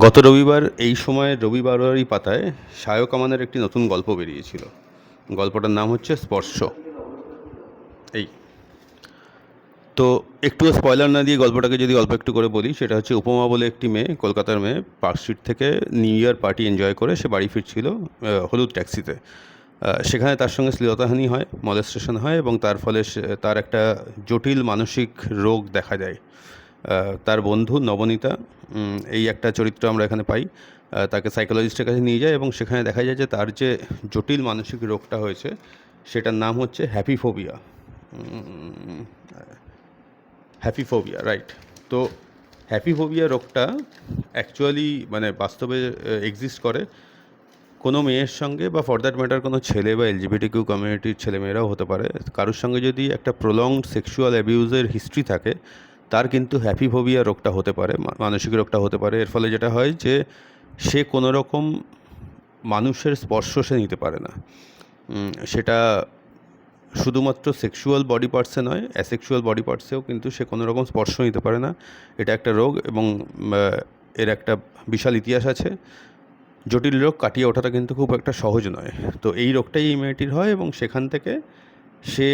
গত রবিবার, এই সময় রবিবারেরই পাতায় সায়ক আমানের একটি নতুন গল্প বেরিয়েছিল। গল্পটার নাম হচ্ছে স্পর্শ। এই। তো একটু স্পয়লার না দিয়ে গল্পটাকে যদি অল্প একটু করে বলি, সেটা হচ্ছে উপমা বলে একটি মেয়ে, কলকাতার মেয়ে, পার্ক স্ট্রিট থেকে নিউ ইয়ার পার্টি এনজয় করে সে বাড়ি ফিরছিল হলুদ ট্যাক্সিতে। সেখানে তার সঙ্গে শ্লীলতাহানি হয় মলেস্টেশন হয় এবং তার ফলে তার একটা জটিল মানসিক রোগ দেখা যায় তার বন্ধু নবনীতা এই একটা চরিত্র আমরা এখানে পাই। তাকে সাইকোলজিস্টের কাছে নিয়ে যায় এবং সেখানে দেখা যায় যে তার যে জটিল মানসিক রোগটা হয়েছে, সেটার নাম হচ্ছে হ্যাপিফোবিয়া। হ্যাপিফোবিয়া রাইট তো হ্যাপিফোবিয়া রোগটা অ্যাকচুয়ালি মানে বাস্তবে এক্সিস্ট করে কোনো মেয়ের সঙ্গে বা ফর দ্যাট ম্যাটার কোনো ছেলে বা এলজিবিটি কিউ কমিউনিটির ছেলেমেয়েরাও হতে পারে। কারোর সঙ্গে যদি একটা প্রলংড সেক্সুয়াল অ্যাবিউজের হিস্ট্রি থাকে তার কিন্তু হ্যাপিফোবিয়া রোগটা হতে পারে মানসিক রোগটা হতে পারে। এর ফলে যেটা হয় যে, সে কোনো রকম মানুষের স্পর্শ সে নিতে পারে না। সেটা শুধুমাত্র সেক্সুয়াল বডি পার্টসে নয়, অ্যাসেক্সুয়াল বডি পার্টসেও কিন্তু সে কোনো রকম স্পর্শ নিতে পারে না। এটা একটা রোগ এবং এর একটা বিশাল ইতিহাস আছে। জটিল রোগ কাটিয়ে ওঠাটা কিন্তু খুব একটা সহজ নয়। তো এই রোগটাই এই মেয়েটির হয় এবং সেখান থেকে সে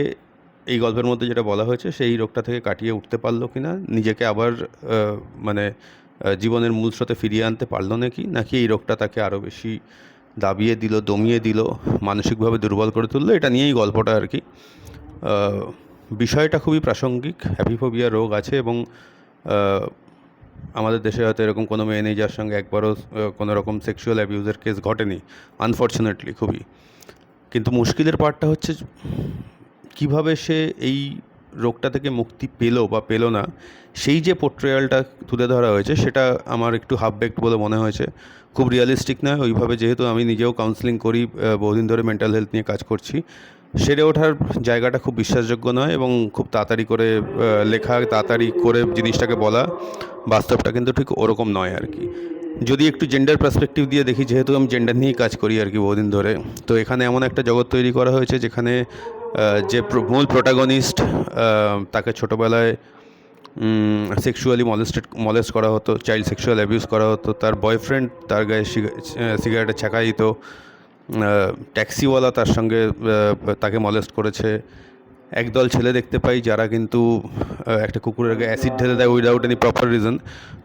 এই গল্পের মধ্যে যেটা বলা হয়েছে, সেই রোগটা থেকে কাটিয়ে উঠতে পারল কি না নিজেকে আবার মানে জীবনের মূল স্রোতে ফিরিয়ে আনতে পারল নাকি নাকি এই রোগটা তাকে আরও বেশি দাবিয়ে দিল, দমিয়ে দিল, মানসিকভাবে দুর্বল করে তুললো, এটা নিয়েই গল্পটা আর কি। বিষয়টা খুবই প্রাসঙ্গিক হ্যাপিফোবিয়া রোগ আছে এবং আমাদের দেশে হয়তো এরকম কোনো মেয়ে নেই যার সঙ্গে একবারও কোনো রকম সেক্সুয়াল অ্যাবিউজের কেস ঘটেনি আনফর্চুনেটলি খুবই। কিন্তু মুশকিলের পার্টটা হচ্ছে কীভাবে সে এই রোগটা থেকে মুক্তি পেল বা পেল না, সেই যে পোর্ট্রেয়ালটা তুলে ধরা হয়েছে, সেটা আমার একটু হাফ বেকড বলে মনে হয়েছে। খুব রিয়ালিস্টিক নয়, ওইভাবে যেহেতু আমি নিজেও কাউন্সিলিং করি বহুদিন ধরে মেন্টাল হেলথ নিয়ে কাজ করছি, সেরে ওঠার জায়গাটা খুব বিশ্বাসযোগ্য নয় এবং খুব তাড়াতাড়ি করে লেখা, তাড়াতাড়ি করে জিনিসটাকে বলা বাস্তবটা কিন্তু ঠিক ওরকম নয় আর কি। যদি একটু জেন্ডার পার্সপেক্টিভ দিয়ে দেখি, যেহেতু আমি জেন্ডার নিয়েই কাজ করি আর কি বহুদিন ধরে, তো এখানে এমন একটা জগৎ তৈরি করা হয়েছে যেখানে যে মূল প্রোটাগনিস্ট তাকে ছোটোবেলায় সেক্সুয়ালি মলেস্টেড মলেস্ট করা হতো চাইল্ড সেক্সুয়াল অ্যাবিউজ করা হতো, তার বয়ফ্রেন্ড তার গায়ে সিগারেটে ছাঁকা দিত ট্যাক্সিওয়ালা তার সঙ্গে তাকে মলেস্ট করেছে একদল ছেলে দেখতে পাই যারা কিন্তু একটা কুকুরের গায়ে অ্যাসিড ঢেলে দেয় উইদাউট এনি প্রপার রিজন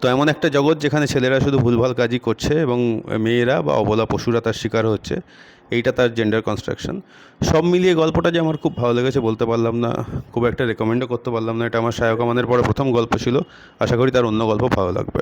তো এমন একটা জগৎ যেখানে ছেলেরা শুধু ভুলভাল কাজই করছে এবং মেয়েরা বা অবলা পশুরা তার শিকার হচ্ছে, এইটা তার জেন্ডার কনস্ট্রাকশন সব মিলিয়ে গল্পটা যে আমার খুব ভালো লেগেছে বলতে পারলাম না, খুব একটা রেকমেন্ডও করতে পারলাম না, এটা আমার সায়ক আমাদের পরে প্রথম গল্প ছিল। আশা করি তার অন্য গল্প ভালো লাগবে।